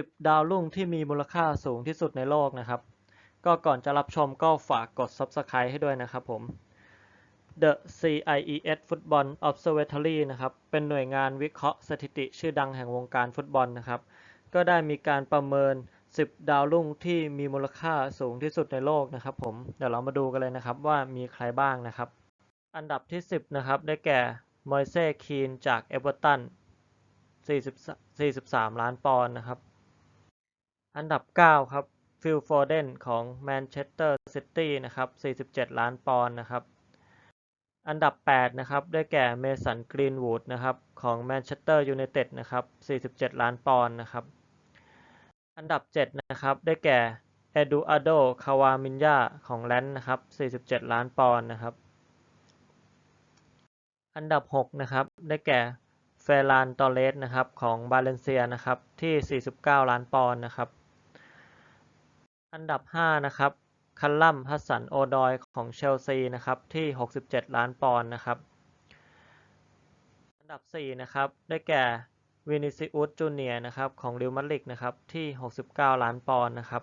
10 ดาวรุ่งที่มีมูลค่าสูงที่สุดในโลกนะครับ ก็ก่อนจะรับชมก็ฝากกด Subscribe ให้ด้วยนะครับผม The CIES Football Observatory นะครับ เป็นหน่วยงานวิเคราะห์สถิติชื่อดังแห่งวงการฟุตบอลนะครับ ก็ได้มีการประเมิน 10 ดาวรุ่งที่มีมูลค่าสูงที่สุดในโลกนะครับผม เดี๋ยวเรามาดูกันเลยนะครับว่ามีใครบ้างนะครับ อันดับที่ 10 นะครับได้แก่มอยเซ่คีนจากเอเวอร์ตัน43 ล้านปอนด์นะครับ อันดับ 9 ครับฟิลโฟเดนของแมนเชสเตอร์ซิตี้นะครับ 47 ล้านปอนด์นะครับ อันดับ 8 นะครับ ได้แก่เมสันกรีนวูดนะครับ ของแมนเชสเตอร์ยูไนเต็ดนะครับ 47 ล้านปอนด์นะครับ อันดับ 7 นะครับ ได้แก่เอดูอาโด คาวามินยาของแลนด์นะครับ 47 ล้านปอนด์นะครับ อันดับ 6 นะครับ ได้แก่เฟรานตอเรสนะครับ ของบาเลนเซียนะครับ ที่ 49 ล้านปอนด์นะครับ อันดับ 5 นะครับ คัลลัมฮัสสัน โอดอย ของเชลซี นะครับ ที่ 67 ล้านปอนด์ นะครับ อันดับ 4 นะครับ ได้แก่ วินิซิอุส จูเนียนะครับ ของริวมาดริดนะครับ ที่ 69 ล้านปอนด์ นะครับ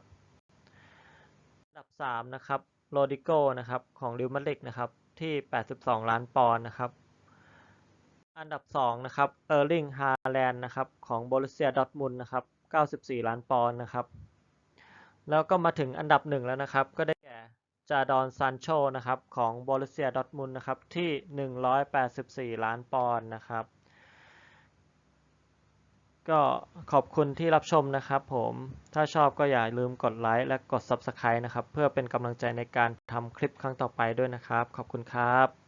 อันดับ 3 นะครับ โรดิโก นะครับ ของริวมาดริดนะครับ ที่ 82 ล้านปอนด์ นะครับ อันดับ 2 นะครับ เออร์ลิง ฮาแลนด์ นะครับ ของโบรุสเซียดอร์ทมุนด์ นะครับ 94 ล้านปอนด์ นะครับ แล้วก็มาถึงอันดับ1แล้วนะครับ ก็ได้แก่จาดอนซานโชนะครับของโบรุเซียดอร์ทมุนนะครับที่ 184 ล้านปอนด์นะครับ ก็ขอบคุณที่รับชมนะครับผม ถ้าชอบก็อย่าลืมกดไลค์และกด Subscribe นะครับ เพื่อเป็นกำลังใจในการทำคลิปครั้งต่อไปด้วยนะครับ ขอบคุณครับ